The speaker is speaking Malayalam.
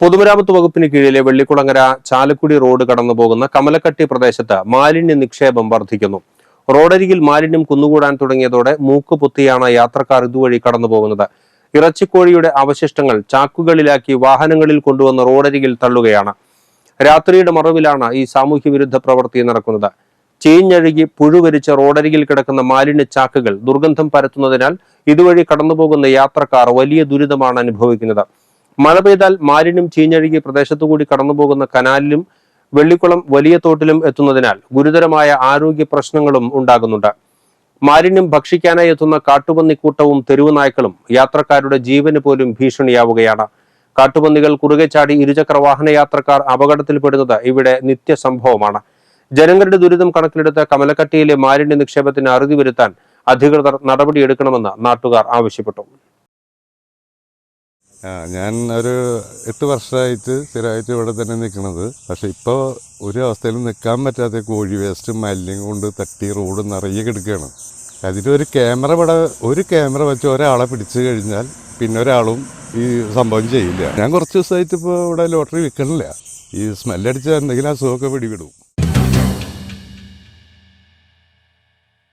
പൊതുമരാമത്ത് വകുപ്പിന് കീഴിലെ വെള്ളിക്കുളങ്ങര ചാലക്കുടി റോഡ് കടന്നു പോകുന്ന കമലക്കട്ടി പ്രദേശത്ത് മാലിന്യ നിക്ഷേപം വർദ്ധിക്കുന്നു. റോഡരികിൽ മാലിന്യം കുന്നുകൂടാൻ തുടങ്ങിയതോടെ മൂക്ക് പൊത്തിയാണ് യാത്രക്കാർ ഇതുവഴി കടന്നു പോകുന്നത് ഇറച്ചിക്കോഴിയുടെ അവശിഷ്ടങ്ങൾ ചാക്കുകളിലാക്കി വാഹനങ്ങളിൽ കൊണ്ടുവന്ന് റോഡരികിൽ തള്ളുകയാണ്. രാത്രിയുടെ മറവിലാണ് ഈ സാമൂഹ്യ വിരുദ്ധ പ്രവൃത്തി നടക്കുന്നത്. ചീഞ്ഞഴുകി പുഴുവരിച്ച റോഡരികിൽ കിടക്കുന്ന മാലിന്യ ചാക്കുകൾ ദുർഗന്ധം പരത്തുന്നതിനാൽ ഇതുവഴി കടന്നുപോകുന്ന യാത്രക്കാർ വലിയ ദുരിതമാണ് അനുഭവിക്കുന്നത്. മഴ പെയ്താൽ മാലിന്യം ചീഞ്ഞഴുകി പ്രദേശത്തുകൂടി കടന്നുപോകുന്ന കനാലിലും വെള്ളിക്കുളം വലിയ തോട്ടിലും എത്തുന്നതിനാൽ ഗുരുതരമായ ആരോഗ്യ പ്രശ്നങ്ങളും ഉണ്ടാകുന്നുണ്ട്. മാലിന്യം ഭക്ഷിക്കാനായി എത്തുന്ന കാട്ടുപന്നിക്കൂട്ടവും തെരുവു നായ്ക്കളും യാത്രക്കാരുടെ ജീവന് പോലും ഭീഷണിയാവുകയാണ്. കാട്ടുപന്നികൾ കുറുകെ ചാടി ഇരുചക്ര വാഹന യാത്രക്കാർ അപകടത്തിൽപ്പെടുന്നത് ഇവിടെ നിത്യസംഭവമാണ്. ജനങ്ങളുടെ ദുരിതം കണക്കിലെടുത്ത് കമലക്കട്ടിയിലെ മാലിന്യ നിക്ഷേപത്തിന് അറുതി വരുത്താൻ അധികൃതർ നടപടിയെടുക്കണമെന്ന് നാട്ടുകാർ ആവശ്യപ്പെട്ടു. ആ ഞാൻ ഒരു എട്ട് വർഷമായിട്ട് സ്ഥിരമായിട്ട് ഇവിടെ തന്നെ നിൽക്കുന്നത് പക്ഷെ ഇപ്പോൾ ഒരു അവസ്ഥയിലും നിൽക്കാൻ പറ്റാത്ത കോഴി വേസ്റ്റ് മല്യം കൊണ്ട് തട്ടി റോഡ് നിറയെ കിടക്കുകയാണ്. അതിലൊരു ക്യാമറ ഇവിടെ ഒരു ക്യാമറ വെച്ച് ഒരാളെ പിടിച്ചു കഴിഞ്ഞാൽ പിന്നെ ഒരാളും ഈ സംഭവം ചെയ്യില്ല. ഞാൻ കുറച്ച് ദിവസമായിട്ട് ഇപ്പോൾ ഇവിടെ ലോട്ടറി വിൽക്കണില്ല. ഈ സ്മെല്ലടിച്ച എന്തെങ്കിലും അസുഖമൊക്കെ പിടിവിടും